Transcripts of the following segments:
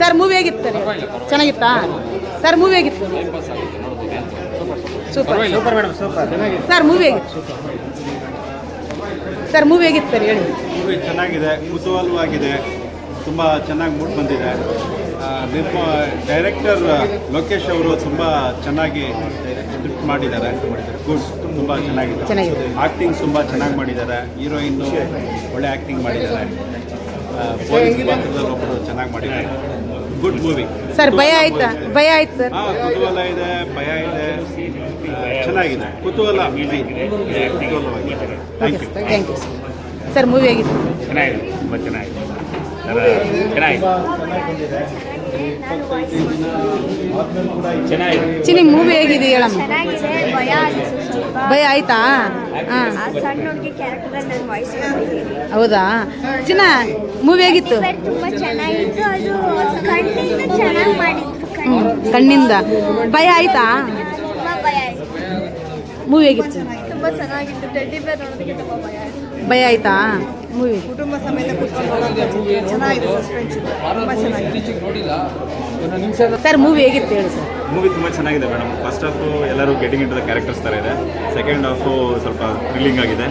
Sir movie ಹೇಗಿತ್ತು sir ಚೆನ್ನಾಗಿತ್ತಾ? Sir movie ಹೇಗಿತ್ತು? Super super madam super sir movie ಹೇಗಿತ್ತು? ಸರ್ ಮೂವಿ ಹೇಗಿತ್ತು ಸರ್ ಹೇಳಿ. ಮೂವಿ ಚೆನ್ನಾಗಿದೆ ಕುತೂಹಲವಾಗಿದೆ. ತುಂಬ ಚೆನ್ನಾಗಿ ಮೂಡ್ ಬಂದಿದೆ. ನಿರ್ಮ ಡೈರೆಕ್ಟರ್ ಲೋಕೇಶ್ ಅವರು ತುಂಬ ಚೆನ್ನಾಗಿ ಸ್ಕ್ರಿಪ್ಟ್ ಮಾಡಿದ್ದಾರೆ. ಗುಡ್ ತುಂಬ ಚೆನ್ನಾಗಿದೆ. ಆ್ಯಕ್ಟಿಂಗ್ ತುಂಬ ಚೆನ್ನಾಗಿ ಮಾಡಿದ್ದಾರೆ. ಹೀರೋಯಿನ್ನು ಒಳ್ಳೆ ಆ್ಯಕ್ಟಿಂಗ್ ಮಾಡಿದ್ದಾರೆ. ಪೊಲೀಸ್ ಪಾತ್ರದಲ್ಲಿ ಒಬ್ಬರು ಚೆನ್ನಾಗಿ ಮಾಡಿದ್ದಾರೆ. ಗುಡ್ ಮೂವಿ ಸರ್ ಭಯ ಆಯ್ತಾ? ಭಯ ಆಯ್ತು ಸರ್ ಕುತೂಹಲ ಇದೆ ಭಯ ಇದೆ. ಚೆನ್ನಾಗಿದೆ. ಕುತೂಹಲ. ಇದೆ. ಕುತೂಹಲವಾಗಿದೆ. Thank you thank you sir movie ಆಗಿತ್ತು ಚೆನ್ನಾಗಿದೆ ತುಂಬ ಚೆನ್ನಾಗಿದೆ. ಚೆನ್ನಾಗಿದೆ ಚೆನ್ನಾಗಿದೆ. ಚಿನಿ ಮೂವಿ ಹೇಗಿದೆ ಹೇಳಮ್ಮ? ಚೆನ್ನಾಗಿದೆ. ಭಯ ಆಯ್ತಾ ಹಾಂ. ಆ ಸಣ್ಣ ಹುಡುಗಿ ಕ್ಯಾರೆಕ್ಟರ್ ನಾನು ವಾಯ್ಸ್ ಮಾಡಿದ್ದೀನಿ ಹೌದಾ? ಚಿನ್ನ ಮೂವಿ ಹೇಗಿತ್ತು? ಇವರು ತುಂಬಾ ಚೆನ್ನಾಗಿತ್ತು. ಅದು ಕಣ್ಣಿಂದ ಚೆನ್ನಾಗಿ ಮಾಡಿದ್ರು. ಕಣ್ಣು ಕಣ್ಣಿಂದ. ಭಯ ಆಯ್ತಾ? ತುಂಬಾ ಭಯ ಆಯ್ತು. ಮೂವಿ ಹೇಗಿತ್ತು? ತುಂಬಾ ಚೆನ್ನಾಗಿತ್ತು. ಟೆಡ್ಡಿ ಬೇರ್ ನೋಡೋದಕ್ಕೆ ತುಂಬಾ ಭಯ ಆಯ್ತು. ಭಯ ಆಯ್ತಾ? ಮೂವಿ ಕುಟುಂಬ ಸಮೇತ ಕೂತ್ಕೊಂಡು ನೋಡೋದು ಚೆನ್ನಾಗಿದೆ ಸಸ್ಪೆನ್ಸ್ ತುಂಬ ಚೆನ್ನಾಗಿದೆ. ಸರ್ ಮೂವಿ ಹೇಗಿತ್ತು ಹೇಳಿ ಸರ್ ಮೂವಿ ತುಂಬ ಚೆನ್ನಾಗಿದೆ ಮೇಡಮ್ ಫಸ್ಟ್ ಹಾಫು ಎಲ್ಲರೂ ಗೆಟಿಂಗ್ ಇಂಟು ದ ಕ್ಯಾರೆಕ್ಟರ್ಸ್ ಥರ ಇದೆ. ಸೆಕೆಂಡ್ ಹಾಫು ಸ್ವಲ್ಪ ಥ್ರಿಲ್ಲಿಂಗ್ ಆಗಿದೆ.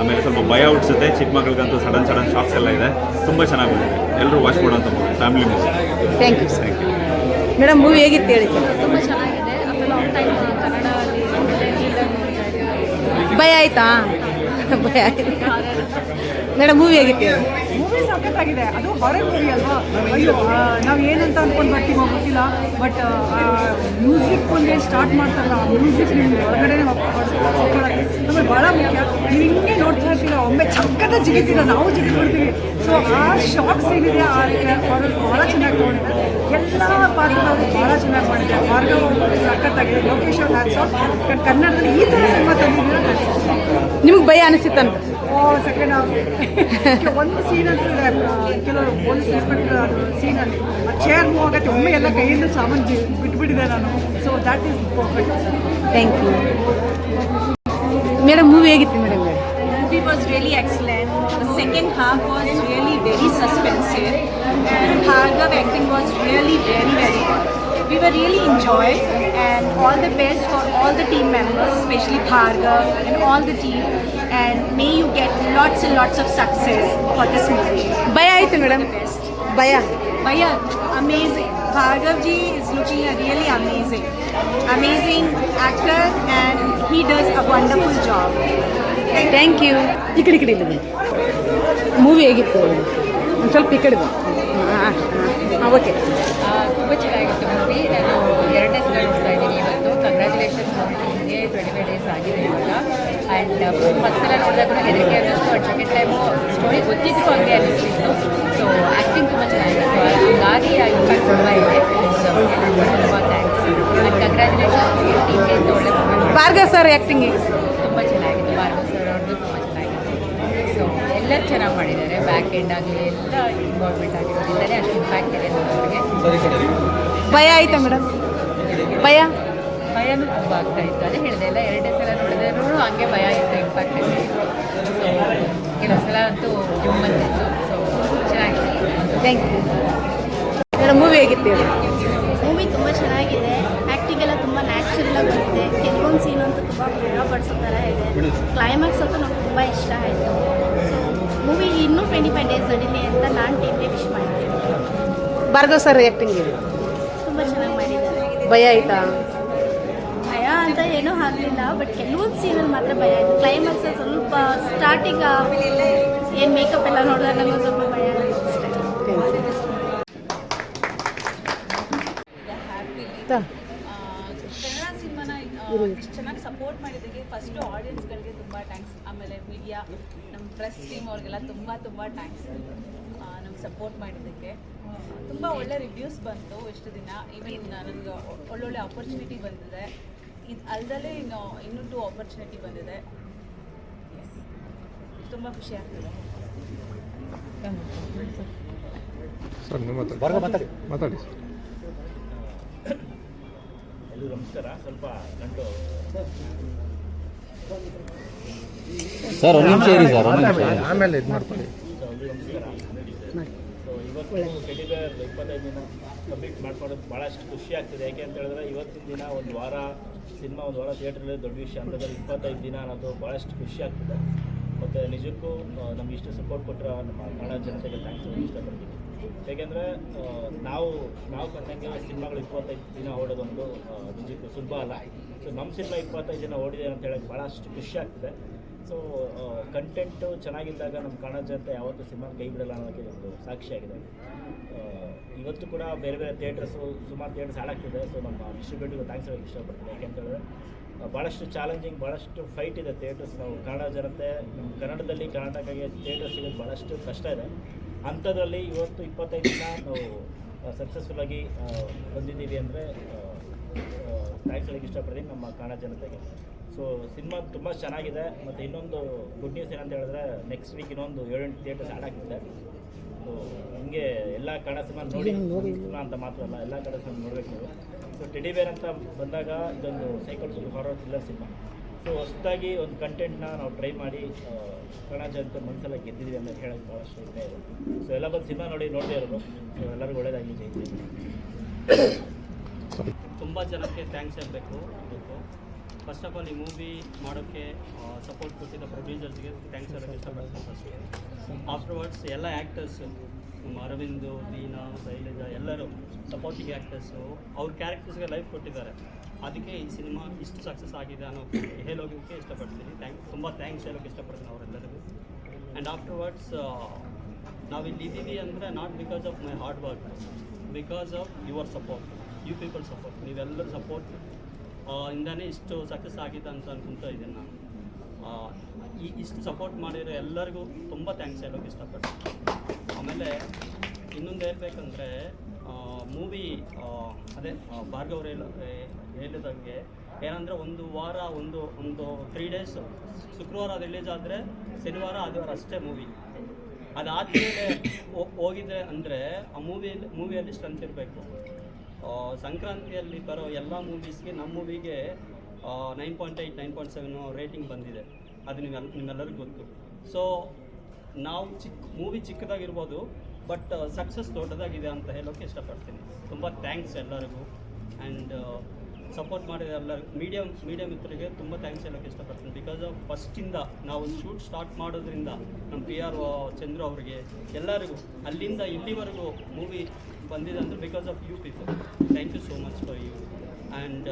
ಆಮೇಲೆ ಸ್ವಲ್ಪ ಭಯ ಹುಟ್ಟಿಸುತ್ತೆ. ಚಿಕ್ಕ ಮಕ್ಕಳಿಗಂತೂ ಸಡನ್ ಸಡನ್ ಶಾಕ್ಸ್ ಎಲ್ಲ ಇದೆ. ತುಂಬ ಚೆನ್ನಾಗಿ ಬಂದಿದೆ. ಎಲ್ಲರೂ ವಾಚ್ ಮಾಡೋಂಥ movie family movie thank you thank you madam movie ಹೇಗಿತ್ತು ಹೇಳಿ ಸರ್ ತುಂಬಾ ಚೆನ್ನಾಗಿದೆ. ಆಫ್ಟರ್ ಲಾಂಗ್ ಟೈಮ್ ಕನ್ನಡದಲ್ಲಿ ಭಯ ಆಯ್ತಾ? ಭಯ ಆಯ್ತು ಮೇಡಮ್ ಮೂವಿ ಆಗಿತ್ತು ಮೂವಿ ಸಖತ್ತಾಗಿದೆ. ಅದು ಹಾರರ್ ಮೂವಿ ಅಲ್ವಾ? ಅಯ್ಯೋ ನಾವು ಏನಂತ ಅಂದ್ಕೊಂಡು ಬರ್ತೀವೋ ಗೊತ್ತಿಲ್ಲ ಬಟ್ ಮ್ಯೂಸಿಕ್ ಒಂದು ಸ್ಟಾರ್ಟ್ ಮಾಡ್ತಾರಲ್ಲ ಆ ಮ್ಯೂಸಿಕ್ ನಿಮ್ಗೆ ಒಳಗಡೆ ನಮಗೆ ಭಾಳ ಮುಖ್ಯ ನೀವು ಹಿಂಗೆ ನೋಡ್ತಾ ಇರ್ತೀರ ಒಮ್ಮೆ ಚಕ್ಕದ ಜಿಗಿತೀರ ನಾವು ಜಿಗಿದ್ಬಿಡ್ತೀವಿ. ಸೊ ಆ ಶಾಕ್ಸ್ ಏನಿದೆ ಆ ಹಾರರ್ ಭಾಳ ಚೆನ್ನಾಗಿ ನೋಡಿದ್ದಾರೆ ಎಲ್ಲ ಪಾತ್ರಗಳು ಭಾಳ ಚೆನ್ನಾಗಿ ಮಾಡಿದ್ದಾರೆ ಮಾರ್ಗ ಸಖತ್ತಾಗಿದೆ. ಲೋಕೇಶ್ ಅವ್ರ ಹ್ಯಾಟ್ಸ್ ಆಫ್ ಕನ್ನಡದಲ್ಲಿ ಈ ಥರ ಸಿನಿಮಾ ತಂದಿದ್ದೀರ ನಿಮ್ಗೆ ಭಯ ಅನಿಸಿತ್ತಂತ. ಓ ಸೆಕೆಂಡ್ ಹಾಫ್ ಒಂದು ಸೀನ್ ಅಂತೂ ಕೆಲವರು ಪೊಲೀಸ್ ಇನ್ಸ್ಪೆಕ್ಟರ್ ಅದು ಸೀನಲ್ಲಿ ಆ ಚೇರ್ ಮೂವ್ ಆಗತ್ತೆ ಒಮ್ಮೆ ಎಲ್ಲ ಕೈಯಿಂದ ಸಾಮಾನು ಬಿಟ್ಬಿಟ್ಟಿದೆ ನಾನು so that is thank you madam movie ಹೇಗಿತ್ತು madam really excellent. The second half was really very suspensive, and Bhargav acting was really very very good. We were really enjoyed, and all the best for all the team members, especially Bhargav and all the team. And may you get lots and lots of success for this movie. ಭಯ ಆಯ್ತು madam The best. ಭಯ Bhaiya, amazing. Bhargav ji is looking a really amazing, amazing actor, and he does a wonderful job. Thank you ಈ ಕಡೆ ಈ ಕಡೆ ಇಲ್ಲ movie ಹೇಗಿತ್ತು ಒಂದು ಸ್ವಲ್ಪ ಈ ಕಡೆ ಬಾ. ಹಾಂ ಹಾಂ ಓಕೆ ತುಂಬ ಚೆನ್ನಾಗಿತ್ತು ಆ್ಯಂಡ್ ಫಸ್ಟ್ ಸಲ ನೋಡಿದಾಗ ಹೆದರಿಕೆ ಅನ್ನಿಸ್ತು ಬಟ್ ಸೆಕೆಂಡ್ ಟೈಮು ಸ್ಟೋರಿ ಗೊತ್ತಿದ್ರು ಹಂಗೆ ಅನ್ನಿಸ್ತಿತ್ತು ಸೊ ಆ್ಯಕ್ಟಿಂಗ್ ತುಂಬ ಚೆನ್ನಾಗಿತ್ತು ಹಾಗಾಗಿ ಆ ಇಂಪ್ಯಾಕ್ಟ್ ತುಂಬ ಇದೆ. ಸೊ ತುಂಬ ಥ್ಯಾಂಕ್ಸ್ ಆ್ಯಂಡ್ ಕಂಗ್ರ್ಯಾಚುಲೇಷನ್ ಟೀಮ್ಗೆ ಅಂತ ಒಳ್ಳೆ ಮೂವಿ ಸರ್ ಆ್ಯಕ್ಟಿಂಗಿಗೆ ತುಂಬ ಚೆನ್ನಾಗಿತ್ತು ಭಾರ್ಗವ ಸರ್ ಅವ್ರದ್ದು ತುಂಬ ಚೆನ್ನಾಗಿತ್ತು ಸೊ ಎಲ್ಲ ಚೆನ್ನಾಗಿ ಮಾಡಿದ್ದಾರೆ. ಬ್ಯಾಕ್ ಎಂಡ್ ಆಗಲಿ ಎಲ್ಲ ಇನ್ವಾಲ್ವ್ಮೆಂಟ್ ಆಗಿರೋದ್ರಿಂದಲೇ ಅಷ್ಟು ಇಂಪ್ಯಾಕ್ಟ್ ಇದೆ ನೋಡೋರಿಗೆ ಭಯ ಆಯಿತಾ ಮೇಡಮ್ ಭಯ? ಭಯನೂ ತುಂಬ ಆಗ್ತಾ ಇತ್ತು. ಅದೇ ಹೇಳಿದೆ ಎಲ್ಲ ಎರಡನೇ ಸಲ ನೋಡಿದ್ರು ಹಂಗೆ ಭಯ ಇತ್ತು ಇಂಪ್ಯಾಕ್ಟ್ ಸೊ ಕೆಲವು ಸಲ ಅಂತೂ ಜುಮ್ ಬಂದಿತ್ತು. ಸೊ ಚೆನ್ನಾಗಿತ್ತು ಥ್ಯಾಂಕ್ ಯು ಮೇಡಮ್ ಮೂವಿ ಹೇಗಿತ್ತು ಮೂವಿ ತುಂಬ ಚೆನ್ನಾಗಿದೆ. ಆ್ಯಕ್ಟಿಂಗ್ ಎಲ್ಲ ತುಂಬ ನ್ಯಾಚುರಲ್ ಆಗಿ ಬಂದಿದೆ. ಕೆಲವೊಂದು ಸೀನ್ ಅಂತೂ ತುಂಬ ಭಯ ಪಡಿಸೋ ಥರ ಇದೆ. ಕ್ಲೈಮ್ಯಾಕ್ಸ್ ಅಂತೂ ನಮ್ಗೆ ತುಂಬ ಇಷ್ಟ ಆಯಿತು. ಮೂವಿ ಇನ್ನೂ ಟ್ವೆಂಟಿ ಫೈವ್ ಡೇಸ್ ನಡೀಲಿ ಅಂತ ನಾನು ಟೀಮ್ಗೆ ವಿಶ್ ಮಾಡ್ತೀನಿ. ಭಾರ್ಗವ್ ಸರ್ ಆ್ಯಕ್ಟಿಂಗ್ ಇದೆ ತುಂಬ ಚೆನ್ನಾಗಿ ಮಾಡಿದ್ದಾರೆ. ಭಯ ಆಯ್ತಾ? ಅಂತ ಏನೂ ಆಗಲಿಲ್ಲ ಬಟ್ ಕೆಲವೊಂದು ಸೀನಲ್ಲಿ ಮಾತ್ರ ಭಯ ಆಯಿತು. ಕ್ಲೈಮ್ಯಾಕ್ಸ್ ಸ್ವಲ್ಪ ಸ್ಟಾರ್ಟಿಂಗ್ ಏನು ಮೇಕಪ್ ಎಲ್ಲ ನೋಡಿದಾಗ ನನಗೆ ಸ್ವಲ್ಪ ಭಯ ಆಯಿತು. ಅಷ್ಟೇ ಥ್ಯಾಂಕ್ ಯು ತಾ ಕನ್ನಡ ಸಿನಿಮಾನ ಚೆನ್ನಾಗಿ ಸಪೋರ್ಟ್ ಮಾಡಿದ್ದಕ್ಕೆ ಫಸ್ಟು ಆಡಿಯನ್ಸ್ಗಳಿಗೆ ತುಂಬ ಥ್ಯಾಂಕ್ಸ್ ಆಮೇಲೆ ಮೀಡಿಯಾ ನಮ್ಮ ಪ್ರೆಸ್ ಟೀಮ್ ಅವ್ರಿಗೆಲ್ಲ ತುಂಬ ತುಂಬ ಥ್ಯಾಂಕ್ಸ್ ನಮ್ಗೆ ಸಪೋರ್ಟ್ ಮಾಡಿದ್ದಕ್ಕೆ. ತುಂಬ ಒಳ್ಳೆ ರಿವ್ಯೂಸ್ ಬಂತು ಇಷ್ಟು ದಿನ. ಈವನ್ ನನಗೆ ಒಳ್ಳೊಳ್ಳೆ ಆಪರ್ಚುನಿಟಿ ಬಂದಿದೆ. ಇದು ಅಲ್ಲದಲ್ಲೇ ಇನ್ನು ಇನ್ನೂ ಟು ಆಪರ್ಚುನಿಟಿ ಬಂದಿದೆ ತುಂಬ ಖುಷಿ ಆಗ್ತಿದೆ. ಸರ್ ನೀವು ಮಾತಾಡಿ. ಮಾತಾಡಿ. ಮಾತಾಡಿ. ಎಲ್ಲರೂ ನಮಸ್ಕಾರ. ಸ್ವಲ್ಪ ಗಂಟು ಸರ್ ಒಂದು ನಿಮಿಷ ಇರಿ ಸರ್ ಆಮೇಲೆ ಇದು ಮಾಡ್ಕೊಳ್ಳಿ. ನಮಸ್ಕಾರ. ಇವತ್ತು ಟೆಡಿಬೇರ್ ಇಪ್ಪತ್ತೈದು ದಿನ ಕಂಪ್ಲೀಟ್ ಮಾಡ್ಕೊಳ್ಳೋದು ಭಾಳಷ್ಟು ಖುಷಿ ಆಗ್ತಿದೆ. ಯಾಕೆ ಅಂತ ಹೇಳಿದ್ರೆ ಇವತ್ತಿನ ದಿನ ಒಂದು ವಾರ ಸಿನಿಮಾ ಒಂದು ವಾರ ಥಿಯೇಟ್ರಲ್ಲಿ ದೊಡ್ಡ ವಿಷಯ ಅಂತಂದ್ರೆ ಇಪ್ಪತ್ತೈದು ದಿನ ಅನ್ನೋದು ಭಾಳಷ್ಟು ಖುಷಿ ಆಗ್ತಿದೆ. ಮತ್ತು ನಿಜಕ್ಕೂ ನಮ್ಗೆ ಇಷ್ಟು ಸಪೋರ್ಟ್ ಕೊಟ್ಟರೆ ನಮ್ಮ ಕನ್ನಡ ಜನತೆಗೆ ಥ್ಯಾಂಕ್ಸ್ ಇಷ್ಟಪಡ್ತೀನಿ. ಏಕೆಂದರೆ ನಾವು ನಾವು ಕಂಡಂಗೆ ಸಿನಿಮಾಗಳು ಇಪ್ಪತ್ತೈದು ದಿನ ಓಡೋದೊಂದು ನಿಜಕ್ಕೂ ಸುಲಭ ಅಲ್ಲ. ಸೊ ನಮ್ಮ ಸಿನಿಮಾ ಇಪ್ಪತ್ತೈದು ದಿನ ಓಡಿದೆ ಅಂತ ಹೇಳಕ್ಕೆ ಭಾಳಷ್ಟು ಖುಷಿ ಆಗ್ತಿದೆ. ಸೊ ಕಂಟೆಂಟು ಚೆನ್ನಾಗಿದ್ದಾಗ ನಮ್ಮ ಕನ್ನಡ ಜನತೆ ಯಾವತ್ತೂ ಸಿನಿಮಾ ಕೈ ಬಿಡಲ್ಲ ಅನ್ನೋದಕ್ಕೆ ಒಂದು ಸಾಕ್ಷಿಯಾಗಿದೆ ಇವತ್ತು ಕೂಡ ಬೇರೆ ಬೇರೆ ಥಿಯೇಟರ್ಸು ಸುಮಾರು ಥಿಯೇಟರ್ಸ್ ಹಾಳಾಗ್ತಿದೆ ಸೊ ನಮ್ಮ ಡಿಸ್ಟ್ರಿಬ್ಯೂಟಿಗೆ ಥ್ಯಾಂಕ್ಸ್ ಹೇಳಕ್ಕೆ ಇಷ್ಟಪಡ್ತೀನಿ. ಯಾಕೆಂತೇಳಿದ್ರೆ ಭಾಳಷ್ಟು ಚಾಲೆಂಜಿಂಗ್ ಭಾಳಷ್ಟು ಫೈಟ್ ಇದೆ ಥಿಯೇಟರ್ಸ್ ನಾವು ಕನ್ನಡ ಜನತೆ ನಮ್ಮ ಕನ್ನಡದಲ್ಲಿ ಕರ್ನಾಟಕಕ್ಕೆ ಥಿಯೇಟರ್ ಸಿಗೋದು ಭಾಳಷ್ಟು ಕಷ್ಟ ಇದೆ. ಅಂಥದ್ರಲ್ಲಿ ಇವತ್ತು ಇಪ್ಪತ್ತೈದು ದಿನ ನಾವು ಸಕ್ಸಸ್ಫುಲ್ಲಾಗಿ ಬಂದಿದ್ದೀವಿ ಅಂದರೆ ಥ್ಯಾಂಕ್ಸ್ ಹೇಳೋಕ್ಕೆ ಇಷ್ಟಪಡ್ತೀನಿ ನಮ್ಮ ಕನ್ನಡ ಜನತೆಗೆ. ಸೊ ಸಿನಿಮಾ ತುಂಬ ಚೆನ್ನಾಗಿದೆ. ಮತ್ತು ಇನ್ನೊಂದು ಗುಡ್ ನ್ಯೂಸ್ ಏನಂತ ಹೇಳಿದ್ರೆ ನೆಕ್ಸ್ಟ್ ವೀಕ್ ಇನ್ನೊಂದು ಏಳೆಂಟು ಥಿಯೇಟರ್ಸ್ ಆಗ್ತಿದೆ. ಸೊ ನಿಮಗೆ ಎಲ್ಲ ಕನ್ನಡ ಸಿನಿಮಾ ನೋಡಿ ಸಿನಿಮಾ ಅಂತ ಮಾತ್ರ ಅಲ್ಲ ಎಲ್ಲ ಕನ್ನಡ ಸಿನಿಮಾ ನೋಡಬೇಕು ನೀವು. ಸೊ ಟೆಡಿ ಬೇರ್ ಅಂತ ಬಂದಾಗ ಇದೊಂದು psychological horror thriller cinema so ಹೊಸದಾಗಿ ಒಂದು ಕಂಟೆಂಟ್ನ ನಾವು ಟ್ರೈ ಮಾಡಿ ಕನ್ನಡ ಜನತೆ ಮನಸ್ಸೆಲ್ಲ ಗೆದ್ದಿದ್ದೀವಿ ಅಂತ ಹೇಳೋಕ್ಕೆ ಭಾಳಷ್ಟು ಇದೆ ಇದೆ ಸೊ ಎಲ್ಲ ಬಂದು ಸಿನಿಮಾ ನೋಡಿ ನೋಡದೇ ಇರೋದು. ಸೊ ಎಲ್ಲರಿಗೂ ಒಳ್ಳೇದಾಗಿ ಜೈ ಜೈ. ತುಂಬ ಜನಕ್ಕೆ ಥ್ಯಾಂಕ್ಸ್ ಹೇಳಬೇಕು. ಫಸ್ಟ್ ಆಫ್ ಆಲ್ ಈ ಮೂವಿ ಮಾಡೋಕ್ಕೆ ಸಪೋರ್ಟ್ ಕೊಟ್ಟಿದ್ದ ಪ್ರೊಡ್ಯೂಸರ್ಸ್ಗೆ ಥ್ಯಾಂಕ್ಸ್ ಹೇಳೋಕ್ಕೆ ಇಷ್ಟಪಡ್ತೀನಿ ಫಸ್ಟ್ ಆಫ್ಟರ್ವರ್ಡ್ಸ್ ಎಲ್ಲ ಆ್ಯಕ್ಟರ್ಸು ಅರವಿಂದ್ ದೀನಾ ಶೈಲಜ, ಎಲ್ಲರೂ ಸಪೋರ್ಟಿಂಗ್ ಆ್ಯಕ್ಟರ್ಸು ಅವ್ರ ಕ್ಯಾರೆಕ್ಟರ್ಸ್ಗೆ ಲೈಫ್ ಕೊಟ್ಟಿದ್ದಾರೆ. ಅದಕ್ಕೆ ಈ ಸಿನಿಮಾ ಇಷ್ಟು ಸಕ್ಸಸ್ ಆಗಿದೆ ಅನ್ನೋ ಹೇಳೋದಕ್ಕೆ ಇಷ್ಟಪಡ್ತೀನಿ. ಥ್ಯಾಂಕ್ ತುಂಬ ಥ್ಯಾಂಕ್ಸ್ ಹೇಳೋಕ್ಕೆ ಇಷ್ಟಪಡ್ತೀನಿ ಅವರೆಲ್ಲರಿಗೂ. ಆ್ಯಂಡ್ ಆಫ್ಟರ್ವರ್ಡ್ಸ್ ನಾವಿಲ್ಲಿ ಇದ್ದೀವಿ ಅಂದರೆ not because of my hard work because of your support you people support ನೀವೆಲ್ಲರೂ ಸಪೋರ್ಟ್ ಇಂದನೇ ಇಷ್ಟು ಸಕ್ಸಸ್ ಆಗಿದೆ ಅಂತ ಅನ್ಕೊಂತ ಇದ್ದೀನಿ ನಾನು. ಈ ಇಷ್ಟು ಸಪೋರ್ಟ್ ಮಾಡಿರೋ ಎಲ್ಲರಿಗೂ ತುಂಬ ಥ್ಯಾಂಕ್ಸ್ ಹೇಳೋಕೆ ಇಷ್ಟಪಡ್ತೀನಿ. ಆಮೇಲೆ ಇನ್ನೊಂದು ಹೇಳ್ಬೇಕಂದ್ರೆ ಮೂವಿ ಅದೇ ಭಾರ್ಗವ್ರು ಹೇಳ ಹೇಳಿದಂಗೆ ಏನಂದರೆ ಒಂದು ವಾರ, ಒಂದು ಒಂದು ತ್ರೀ ಡೇಸ್ ಶುಕ್ರವಾರ ರಿಲೀಸ್ ಆದರೆ ಶನಿವಾರ, ಆದಿವಾರ ಅಷ್ಟೇ ಮೂವಿ ಅದಾದಮೇಲೆ ಹೋಗಿದ್ರೆ ಅಂದರೆ ಆ ಮೂವಿಯಲ್ಲಿ ಮೂವಿಯಲ್ಲಿ ಸ್ಟ್ರೆಂತ್ ಇರಬೇಕು? ಸಂಕ್ರಾಂತಿಯಲ್ಲಿ ಬರೋ ಎಲ್ಲ ಮೂವೀಸ್ಗೆ ನಮ್ಮ ಮೂವಿಗೆ nine point eight nine point seven rating ಬಂದಿದೆ. ಅದು ನಿಮ್ಮೆಲ್ಲ ನಿಮ್ಮೆಲ್ಲರಿಗೂ ಗೊತ್ತು. ಸೊ ನಾವು ಚಿಕ್ಕ ಮೂವಿ ಚಿಕ್ಕದಾಗಿರ್ಬೋದು ಬಟ್ ಸಕ್ಸಸ್ ದೊಡ್ಡದಾಗಿದೆ ಅಂತ ಹೇಳೋಕ್ಕೆ ಇಷ್ಟಪಡ್ತೀನಿ. ತುಂಬ ಥ್ಯಾಂಕ್ಸ್ ಎಲ್ಲರಿಗೂ. ಆ್ಯಂಡ್ ಸಪೋರ್ಟ್ ಮಾಡಿದ ಎಲ್ಲರಿಗೂ ಮೀಡಿಯಮ್ ಮೀಡಿಯಮ್ ಮಿತ್ರರಿಗೆ ತುಂಬ ಥ್ಯಾಂಕ್ಸ್ ಹೇಳೋಕ್ಕೆ ಇಷ್ಟಪಡ್ತೀನಿ. ಬಿಕಾಸ್ ಆಫ್ ಫಸ್ಟಿಂದ ನಾವು ಶೂಟ್ ಸ್ಟಾರ್ಟ್ ಮಾಡೋದ್ರಿಂದ ನಮ್ಮ ಪಿ ಆರ್ ಚಂದ್ರು ಅವರಿಗೆ ಎಲ್ಲರಿಗೂ ಅಲ್ಲಿಂದ ಇಲ್ಲಿವರೆಗೂ ಮೂವಿ ಬಂದಿದೆ ಅಂದರೆ because of you people thank you so much for you and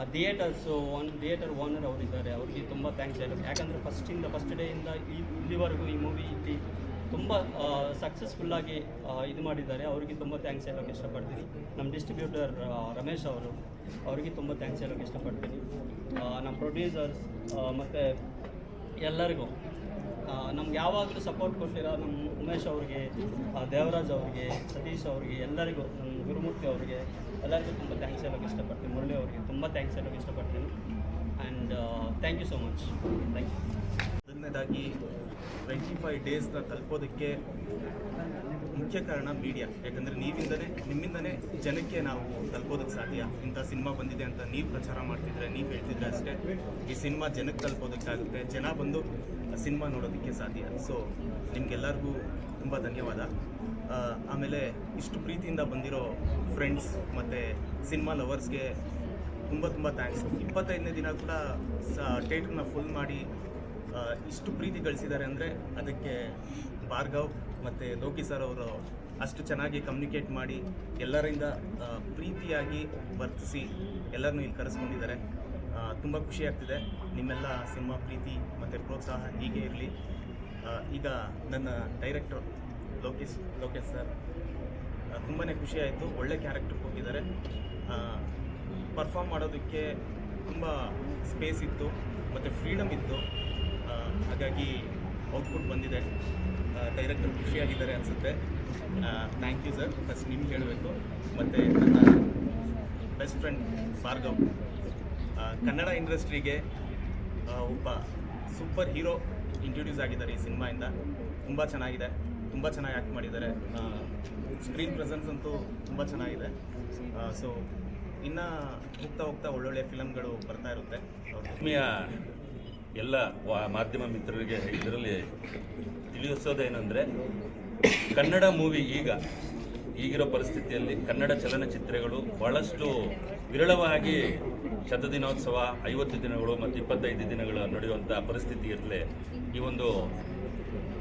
ಆ ಥಿಯೇಟರ್ಸು ಒನ್ ಥಿಯೇಟರ್ ಓನರ್ ಅವರಿದ್ದಾರೆ. ಅವ್ರಿಗೆ ತುಂಬ ಥ್ಯಾಂಕ್ಸ್ ಹೇಳೋಕ್ಕೆ ಯಾಕಂದರೆ ಫಸ್ಟಿಂದ ಫಸ್ಟ್ ಡೇಯಿಂದ ಇಲ್ಲಿವರೆಗೂ ಈ ಮೂವಿ ಇಲ್ಲಿ ತುಂಬ ಸಕ್ಸಸ್ಫುಲ್ಲಾಗಿ ಇದು ಮಾಡಿದ್ದಾರೆ. ಅವರಿಗೆ ತುಂಬ ಥ್ಯಾಂಕ್ಸ್ ಹೇಳೋಕ್ಕೆ ಇಷ್ಟಪಡ್ತೀನಿ. ನಮ್ಮ ಡಿಸ್ಟ್ರಿಬ್ಯೂಟರ್ ರಮೇಶ್ ಅವರು, ಅವರಿಗೆ ತುಂಬ ಥ್ಯಾಂಕ್ಸ್ ಹೇಳೋಕ್ಕೆ ಇಷ್ಟಪಡ್ತೀನಿ. ನಮ್ಮ ಪ್ರೊಡ್ಯೂಸರ್ಸ್ ಮತ್ತು ಎಲ್ಲರಿಗೂ ನಮ್ಗೆ ಯಾವಾಗಲೂ ಸಪೋರ್ಟ್ ಕೊಟ್ಟಿರೋ ನಮ್ಮ ಉಮೇಶ್ ಅವ್ರಿಗೆ ದೇವರಾಜ್ ಅವ್ರಿಗೆ, ಸತೀಶ್ ಅವ್ರಿಗೆ, ಎಲ್ಲರಿಗೂ ನಮ್ಮ ಗುರುಮೂರ್ತಿ ಅವರಿಗೆ, ಎಲ್ಲರಿಗೂ ತುಂಬ ಥ್ಯಾಂಕ್ಸ್ ಹೇಳೋಕ್ಕೆ ಇಷ್ಟಪಡ್ತೀನಿ. ಮುರಳಿ ಅವರಿಗೆ ತುಂಬ ಥ್ಯಾಂಕ್ಸ್ ಹೇಳೋಕ್ಕೆ ಇಷ್ಟಪಡ್ತೀನಿ. And thank you so much thank you ಮೊದಲನೇದಾಗಿ ಟ್ವೆಂಟಿ ಫೈವ್ ಡೇಸ್ನ ತಲುಪೋದಕ್ಕೆ ಮುಖ್ಯ ಕಾರಣ ಮೀಡಿಯಾ. ಯಾಕಂದರೆ ನೀವಿಂದನೇ ನಿಮ್ಮಿಂದನೇ ಜನಕ್ಕೆ ನಾವು ತಲುಪೋದಕ್ಕೆ ಸಾಧ್ಯ. ಇಂಥ ಸಿನಿಮಾ ಬಂದಿದೆ ಅಂತ ನೀವು ಪ್ರಚಾರ ಮಾಡ್ತಿದ್ರೆ, ನೀವು ಹೇಳ್ತಿದ್ರೆ ಅಷ್ಟೇ, ಈ ಸಿನಿಮಾ ಜನಕ್ಕೆ ತಲುಪೋದಕ್ಕಾಗುತ್ತೆ. ಜನ ಬಂದು ಸಿನಿಮಾ ನೋಡೋದಕ್ಕೆ ಸಾಧ್ಯ. ಸೊ ನಿಮಗೆಲ್ಲರಿಗೂ ತುಂಬ ಧನ್ಯವಾದ. ಆಮೇಲೆ ಇಷ್ಟು ಪ್ರೀತಿಯಿಂದ ಬಂದಿರೋ ಫ್ರೆಂಡ್ಸ್ ಮತ್ತು ಸಿನಿಮಾ ಲವರ್ಸ್ಗೆ ತುಂಬ ತುಂಬ ಥ್ಯಾಂಕ್ಸ್ ಇಪ್ಪತ್ತೈದನೇ ದಿನ ಕೂಡ ಸ ಥಿಯೇಟ್ರನ್ನ ಫುಲ್ ಮಾಡಿ ಇಷ್ಟು ಪ್ರೀತಿ ಗಳಿಸಿದ್ದಾರೆ ಅಂದರೆ ಅದಕ್ಕೆ ಭಾರ್ಗವ್ ಮತ್ತು ಲೋಕಿ ಸರ್ ಅವರು ಅಷ್ಟು ಚೆನ್ನಾಗಿ ಕಮ್ಯುನಿಕೇಟ್ ಮಾಡಿ ಎಲ್ಲರಿಂದ ಪ್ರೀತಿಯಾಗಿ ವರ್ತಿಸಿ ಎಲ್ಲರನ್ನೂ ಇಲ್ಲಿ ಕರೆಸ್ಕೊಂಡಿದ್ದಾರೆ. ತುಂಬ ಖುಷಿ ಆಗ್ತಿದೆ. ನಿಮ್ಮೆಲ್ಲ ಸಿನಿಮಾ ಪ್ರೀತಿ ಮತ್ತು ಪ್ರೋತ್ಸಾಹ ಹೀಗೆ ಇರಲಿ. ಈಗ ನನ್ನ ಡೈರೆಕ್ಟರ್ ಲೋಕೇಶ್ ಲೋಕೇಶ್ ಸರ್ ತುಂಬಾ ಖುಷಿ ಆಯಿತು. ಒಳ್ಳೆ ಕ್ಯಾರೆಕ್ಟರ್ ಕೊಟ್ಟಿದ್ದಾರೆ. ಪರ್ಫಾರ್ಮ್ ಮಾಡೋದಕ್ಕೆ ತುಂಬ ಸ್ಪೇಸ್ ಇತ್ತು. ಮತ್ತು ಫ್ರೀಡಮ್ ಇತ್ತು. ಹಾಗಾಗಿ ಔಟ್ಪುಟ್ ಬಂದಿದೆ. ಡೈರೆಕ್ಟರ್ ಖುಷಿಯಾಗಿದ್ದಾರೆ ಅನಿಸುತ್ತೆ. ಥ್ಯಾಂಕ್ ಯು ಸರ್ ಫಸ್ಟ್ ನಿಮ್ಗೆ ಹೇಳಬೇಕು. ಮತ್ತು ನನ್ನ ಬೆಸ್ಟ್ ಫ್ರೆಂಡ್ ಭಾರ್ಗವ್. ಕನ್ನಡ ಇಂಡಸ್ಟ್ರಿಗೆ ಒಬ್ಬ ಸೂಪರ್ ಹೀರೋ ಇಂಟ್ರೊಡ್ಯೂಸ್ ಆಗಿದ್ದಾರೆ ಈ ಸಿನಿಮಾಯಿಂದ. ತುಂಬ ಚೆನ್ನಾಗಿದೆ. ತುಂಬ ಚೆನ್ನಾಗಿ ಆ್ಯಕ್ಟ್ ಮಾಡಿದ್ದಾರೆ. ಸ್ಕ್ರೀನ್ ಪ್ರೆಸೆನ್ಸ್ ಅಂತೂ ತುಂಬ ಚೆನ್ನಾಗಿದೆ. ಸೊ ಇನ್ನು ಹೋಗ್ತಾ ಹೋಗ್ತಾ ಒಳ್ಳೊಳ್ಳೆ ಫಿಲಮ್ಗಳು ಬರ್ತಾ ಇರುತ್ತೆ. ಆತ್ಮೀಯ ಎಲ್ಲ ಮಾಧ್ಯಮ ಮಿತ್ರರಿಗೆ ಇದರಲ್ಲಿ ತಿಳಿಸೋದೇನೆಂದರೆ ಕನ್ನಡ ಮೂವಿ ಈಗ, ಈಗಿರೋ ಪರಿಸ್ಥಿತಿಯಲ್ಲಿ ಕನ್ನಡ ಚಲನಚಿತ್ರಗಳು ಬಹಳಷ್ಟು ವಿರಳವಾಗಿ ಶತದಿನೋತ್ಸವ, ಐವತ್ತು ದಿನಗಳು ಮತ್ತು ಇಪ್ಪತ್ತೈದು ದಿನಗಳು ನಡೆಯುವಂಥ ಪರಿಸ್ಥಿತಿ ಇರಲಿ. ಈ ಒಂದು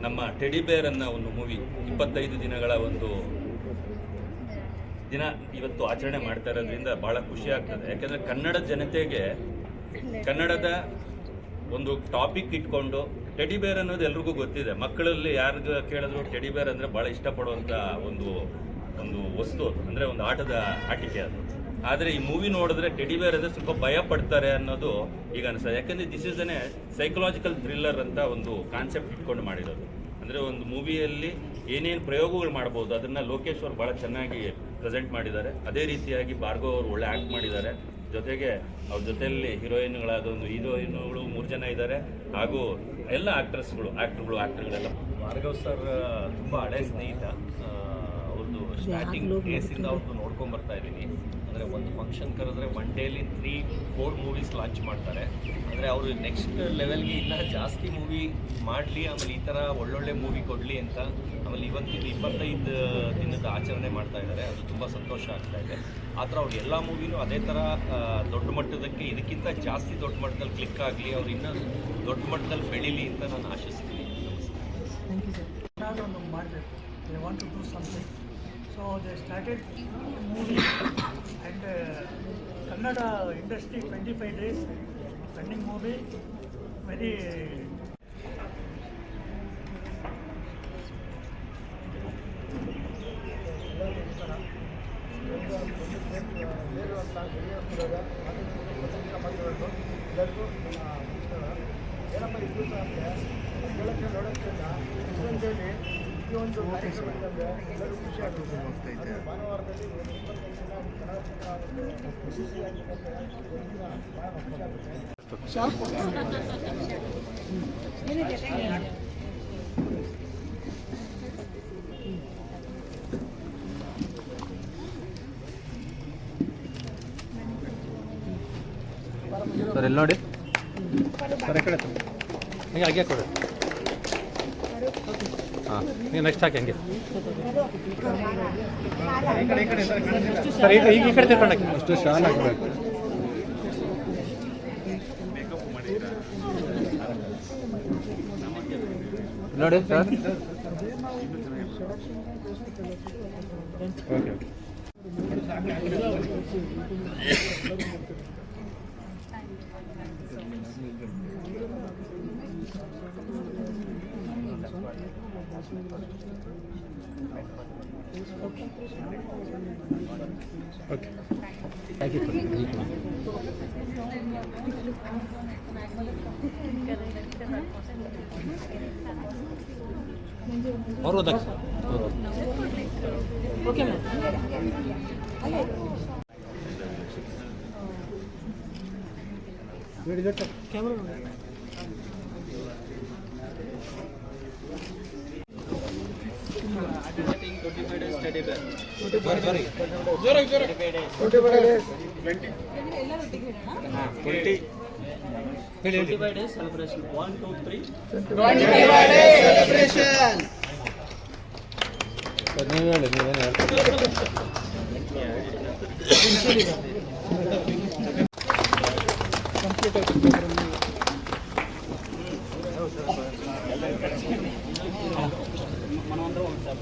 ನಮ್ಮ ಟೆಡಿ ಬೇರ್ ಅನ್ನೋ ಒಂದು ಮೂವಿ ಇಪ್ಪತ್ತೈದು ದಿನಗಳ ಒಂದು ದಿನ ಇವತ್ತು ಆಚರಣೆ ಮಾಡ್ತಾ ಇರೋದ್ರಿಂದ ಭಾಳ ಖುಷಿ ಆಗ್ತದೆ. ಯಾಕೆಂದರೆ ಕನ್ನಡ ಜನತೆಗೆ ಕನ್ನಡದ ಒಂದು ಟಾಪಿಕ್ ಇಟ್ಕೊಂಡು ಟೆಡಿ ಬೇರ್ ಅನ್ನೋದು ಎಲ್ರಿಗೂ ಗೊತ್ತಿದೆ. ಮಕ್ಕಳಲ್ಲಿ ಯಾರಿಗೂ ಕೇಳಿದ್ರು ಟೆಡಿ ಬೇರ್ ಅಂದರೆ ಭಾಳ ಇಷ್ಟಪಡುವಂಥ ಒಂದು ಒಂದು ವಸ್ತು, ಅಂದರೆ ಒಂದು ಆಟದ ಆಟಿಕೆ ಅದು. ಆದರೆ ಈ ಮೂವಿ ನೋಡಿದ್ರೆ ಟೆಡಿ ಬೇರ್ ಅಂದರೆ ಸ್ವಲ್ಪ ಭಯ ಪಡ್ತಾರೆ ಅನ್ನೋದು ಈಗ ಅನಿಸ್ತದೆ ಯಾಕಂದರೆ this is a psychological thriller ಅಂತ ಒಂದು ಕಾನ್ಸೆಪ್ಟ್ ಇಟ್ಕೊಂಡು ಮಾಡಿರೋದು. ಅಂದರೆ ಒಂದು ಮೂವಿಯಲ್ಲಿ ಏನೇನು ಪ್ರಯೋಗಗಳು ಮಾಡ್ಬೋದು, ಅದನ್ನು ಲೋಕೇಶ್ ಅವರು ಭಾಳ ಚೆನ್ನಾಗಿ ಪ್ರೆಸೆಂಟ್ ಮಾಡಿದ್ದಾರೆ. ಅದೇ ರೀತಿಯಾಗಿ ಭಾರ್ಗವ್ ಅವರು ಒಳ್ಳೆ ಆ್ಯಕ್ಟ್ ಮಾಡಿದ್ದಾರೆ. ಜೊತೆಗೆ ಅವ್ರ ಜೊತೆಯಲ್ಲಿ ಹೀರೋಯಿನ್ಗಳಾದ ಒಂದು ಹೀರೋಯಿನ್ಗಳು ಮೂರು ಜನ ಇದ್ದಾರೆ ಹಾಗೂ ಎಲ್ಲ ಆಕ್ಟ್ರೆಸ್ಗಳು ಆ್ಯಕ್ಟ್ರುಗಳು ಆ್ಯಕ್ಟರ್ಗಳೆಲ್ಲ ಭಾರ್ಗವ್ ಸರ್ ತುಂಬ ಹಳೆ ಸ್ನೇಹಿತ. ಅವ್ರದ್ದು ಸ್ಟಾರ್ಟಿಂಗ್ ಪ್ಲೇಸಿಂದ ಅವ್ರದ್ದು ನೋಡ್ಕೊಂಡ್ ಬರ್ತಾ ಇದ್ದೀನಿ. ಅಂದರೆ ಒಂದು ಫಂಕ್ಷನ್ ಕರೆದ್ರೆ one daily three four movies launch ಮಾಡ್ತಾರೆ. ಅಂದರೆ ಅವರು ನೆಕ್ಸ್ಟ್ ಲೆವೆಲ್ಗೆ ಇನ್ನೂ ಜಾಸ್ತಿ ಮೂವಿ ಮಾಡಲಿ ಆಮೇಲೆ ಈ ಥರ ಒಳ್ಳೊಳ್ಳೆ ಮೂವಿ ಕೊಡಲಿ ಅಂತ ಆಮೇಲೆ ಇವತ್ತಿನ ಇಪ್ಪತ್ತೈದು ದಿನದ ಆಚರಣೆ ಮಾಡ್ತಾ ಇದ್ದಾರೆ. ಅದು ತುಂಬ ಸಂತೋಷ ಆಗ್ತಾ ಇದೆ. ಆ ಥರ ಅವ್ರು ಎಲ್ಲ ಮೂವಿನೂ ಅದೇ ಥರ ದೊಡ್ಡ ಮಟ್ಟದಕ್ಕೆ ಇದಕ್ಕಿಂತ ಜಾಸ್ತಿ ದೊಡ್ಡ ಮಟ್ಟದಲ್ಲಿ ಕ್ಲಿಕ್ ಆಗಲಿ ಅವ್ರು ಇನ್ನೂ ದೊಡ್ಡ ಮಟ್ಟದಲ್ಲಿ ಬೆಳೀಲಿ ಅಂತ ನಾನು ಆಶಿಸ್ತೀನಿ. ನಮಸ್ಕಾರ so they started movie and Kannada industry twenty five days running movie very ಎಲ್ಲರಿಗೂ ನಮಸ್ಕಾರ ಏನಪ್ಪ ಇದು ಸಹ ಅಂದರೆ ಹೇಳೋಕ್ಕೆ ನೋಡೋಕ್ಕಿಂತ ಇಷ್ಟೊಂದೇಳಿ ಈ ಒಂದು ಸರ್ ಇಲ್ಲಿ ನೋಡಿ? ಸರ್ ಕಡೆ ಹಂಗೆ ಹಾಗೆ ಕೊಡಿ ಹಾಂ ನೀವು ನೆಕ್ಸ್ಟ್ ಹಾಕಿ ಹಂಗೆ. ಸರ್ ಈಗ ಈಗ ಈ ಕಡೆ ತಿರ್ಕೊಂಡು ಹಾಕಿ. ಅಷ್ಟು ಶಾನ್ ಹಾಕಬೇಕು ನೋಡಿ sir? Okay okay you okay ma'am twenty five days celebration one two three sir ನೀವು ಹೇಳಿ ನೀವೇನು ಹೇಳ್ತೀರಿ